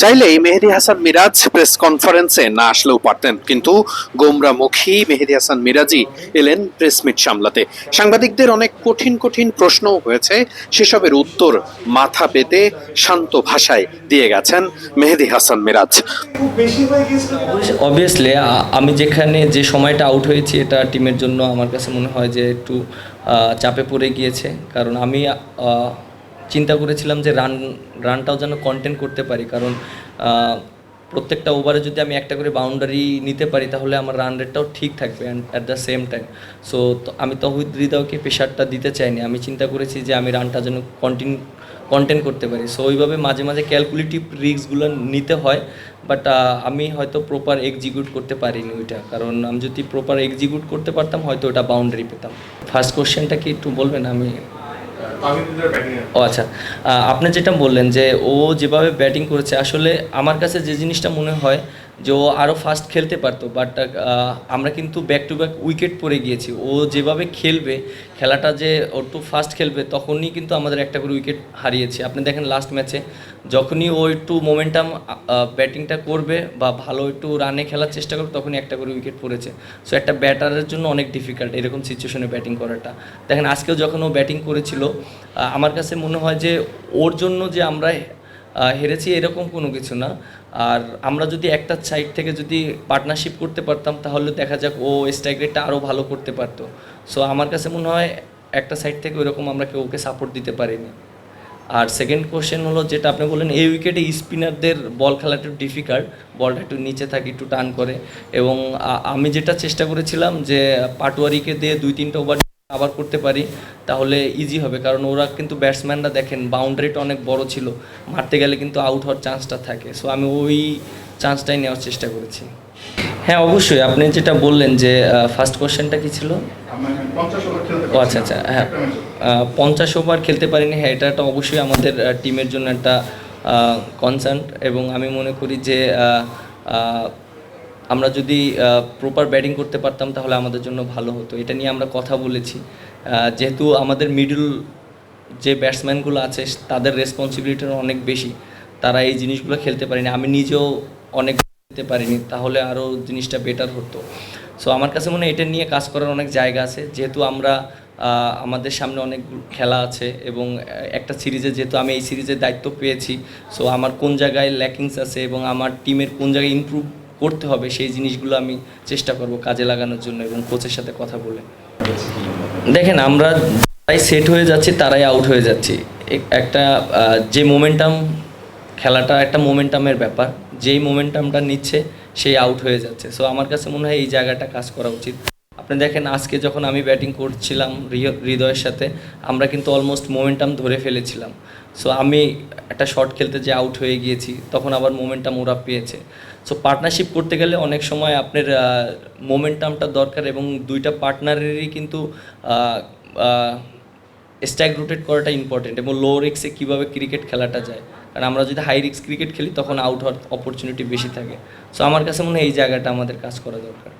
চাইলেই মেহেদি হাসান মিরাজ প্রেস কনফারেন্সে না আসলেও পারতেন। কিন্তু গোমরামুখী মেহেদি হাসান মিরাজই এলেন প্রেস মিট সামলাতে। সাংবাদিকদের অনেক কঠিন কঠিন প্রশ্নও হয়েছে। সেসবের উত্তর মাথা পেতে শান্ত ভাষায় দিয়ে গেছেন মেহেদি হাসান মিরাজ। অবভিয়াসলি আমি যেখানে যে সময়টা আউট হয়েছি, এটা টিমের জন্য আমার কাছে মনে হয় যে একটু চাপে পড়ে গিয়েছে। কারণ আমি চিন্তা করেছিলাম যে রান রানটাও যেন কন্টেন্ট করতে পারি। কারণ প্রত্যেকটা ওভারে যদি আমি একটা করে বাউন্ডারি নিতে পারি, তাহলে আমার রান রেটটাও ঠিক থাকবে and at the same time so আমি তহিদ হৃদয়কে প্রেশারটা দিতে চাইনি। আমি চিন্তা করেছি যে আমি রানটা যেন কন্টিনিউ কন্টেন্ট করতে পারি। সো ওইভাবে মাঝে মাঝে ক্যালকুলেটিভ রিস্কগুলো নিতে হয় বাট আমি হয়তো প্রপার এক্সিকিউট করতে পারিনি ওইটা। কারণ, আমি যদি প্রপার এক্সিকিউট করতে পারতাম, হয়তো ওটা বাউন্ডারি পেতাম। ফার্স্ট কোশ্চেনটা কি একটু বলবেন? আমি ও আচ্ছা। আপনি যেটা বললেন যে ও যেভাবে ব্যাটিং করেছে, আসলে আমার কাছে যে জিনিসটা মনে হয় যে ও আরও ফাস্ট খেলতে পারতো বাট আমরা কিন্তু ব্যাক টু ব্যাক উইকেট পড়ে গিয়েছি। ও যেভাবে খেলবে, খেলাটা যে ওর একটু ফাস্ট খেলবে, তখনই কিন্তু আমাদের একটা করে উইকেট হারিয়েছে। আপনি দেখেন লাস্ট ম্যাচে যখনই ও একটু মোমেন্টাম ব্যাটিংটা করবে বা ভালো একটু রানে খেলার চেষ্টা করবে, তখনই একটা করে উইকেট পড়েছে। সো একটা ব্যাটারের জন্য অনেক ডিফিকাল্ট এরকম সিচুয়েশনে ব্যাটিং করাটা। দেখেন, আজকেও যখন ও ব্যাটিং করেছিল আমার কাছে মনে হয় যে ওর জন্য যে আমরা হেরেছি এরকম কোনো কিছু না। আর আমরা যদি একটা সাইড থেকে যদি পার্টনারশিপ করতে পারতাম, তাহলে দেখা যাক ও স্ট্রাইক রেটটা আরও ভালো করতে পারতো। সো আমার কাছে মনে হয় একটা সাইড থেকে ওইরকম আমরা কেউ ওকে সাপোর্ট দিতে পারিনি। আর সেকেন্ড কোশ্চেন হলো যেটা আপনি বললেন, এই উইকেটে স্পিনারদের বল খেলাটা একটু ডিফিকাল্ট বলটা একটু নিচে থাকে, একটু টান করে। এবং আমি যেটা চেষ্টা করেছিলাম যে, পাটোয়ারিকে দিয়ে দুই তিনটা ওভার আবার করতে পারি, তাহলে ইজি হবে। কারণ ওরা কিন্তু ব্যাটসম্যানরা দেখেন বাউন্ডারিটা অনেক বড় ছিল। মারতে গেলে কিন্তু আউট হওয়ার চান্সটা থাকে। সো আমি ওই চান্সটাই নেওয়ার চেষ্টা করেছি। হ্যাঁ অবশ্যই। আপনি যেটা বললেন যে ফার্স্ট কোশ্চেনটা কি ছিল? ও আচ্ছা আচ্ছা। হ্যাঁ। পঞ্চাশ ওভার খেলতে পারিনি। হ্যাঁ এটা একটা অবশ্যই আমাদের টিমের জন্য একটা কনসার্ন এবং আমি মনে করি যে আমরা যদি প্রপার ব্যাটিং করতে পারতাম তাহলে আমাদের জন্য ভালো হতো। এটা নিয়ে আমরা কথা বলেছি। যেহেতু আমাদের মিডল যে ব্যাটসম্যানগুলো আছে, তাদের রেসপন্সিবিলিটিটা অনেক বেশি। তারা এই জিনিসগুলো খেলতে পারেনি। আমি নিজেও অনেক খেলতে পারিনি, তাহলে আরও জিনিসটা বেটার হতো। সো আমার কাছে মনে হয় এটা নিয়ে কাজ করার অনেক জায়গা আছে। যেহেতু আমরা আমাদের সামনে অনেক খেলা আছে এবং একটা সিরিজে যেহেতু আমি এই সিরিজের দায়িত্ব পেয়েছি সো আমার কোন জায়গায় ল্যাকিংস আছে এবং আমার টিমের কোন জায়গায় ইমপ্রুভ করতে হবে, সেই জিনিসগুলো আমি চেষ্টা করব কাজে লাগানোর জন্য এবং কোচের সাথে কথা বলে। দেখেন, আমরা তাই সেট হয়ে যাচ্ছি, তারাই আউট হয়ে যাচ্ছি। একটা যে মোমেন্টাম খেলাটা একটা মোমেন্টামের ব্যাপার। যেই মোমেন্টামটা নিচ্ছে, সেই আউট হয়ে যাচ্ছে। সো আমার কাছে মনে হয় এই জায়গাটা কাজ করা উচিত। আপনি দেখেন, আজকে যখন আমি ব্যাটিং করছিলাম হৃদয়ের সাথে, আমরা কিন্তু অলমোস্ট মোমেন্টাম ধরে ফেলেছিলাম। সো আমি একটা শট খেলতে যে আউট হয়ে গিয়েছি, তখন আবার মোমেন্টাম ওরা পেয়েছে। সো পার্টনারশিপ করতে গেলে অনেক সময় আপনার মোমেন্টামটা দরকার এবং দুইটা পার্টনারেরই কিন্তু স্ট্যাক রোটেট করাটা ইম্পর্টেন্ট এবং লো রিক্সে কীভাবে ক্রিকেট খেলাটা যায়। কারণ আমরা যদি হাই রিক্স ক্রিকেট খেলি, তখন আউট হওয়ার অপরচুনিটি বেশি থাকে। সো আমার কাছে মনে হয় এই জায়গাটা আমাদের কাজ করা দরকার।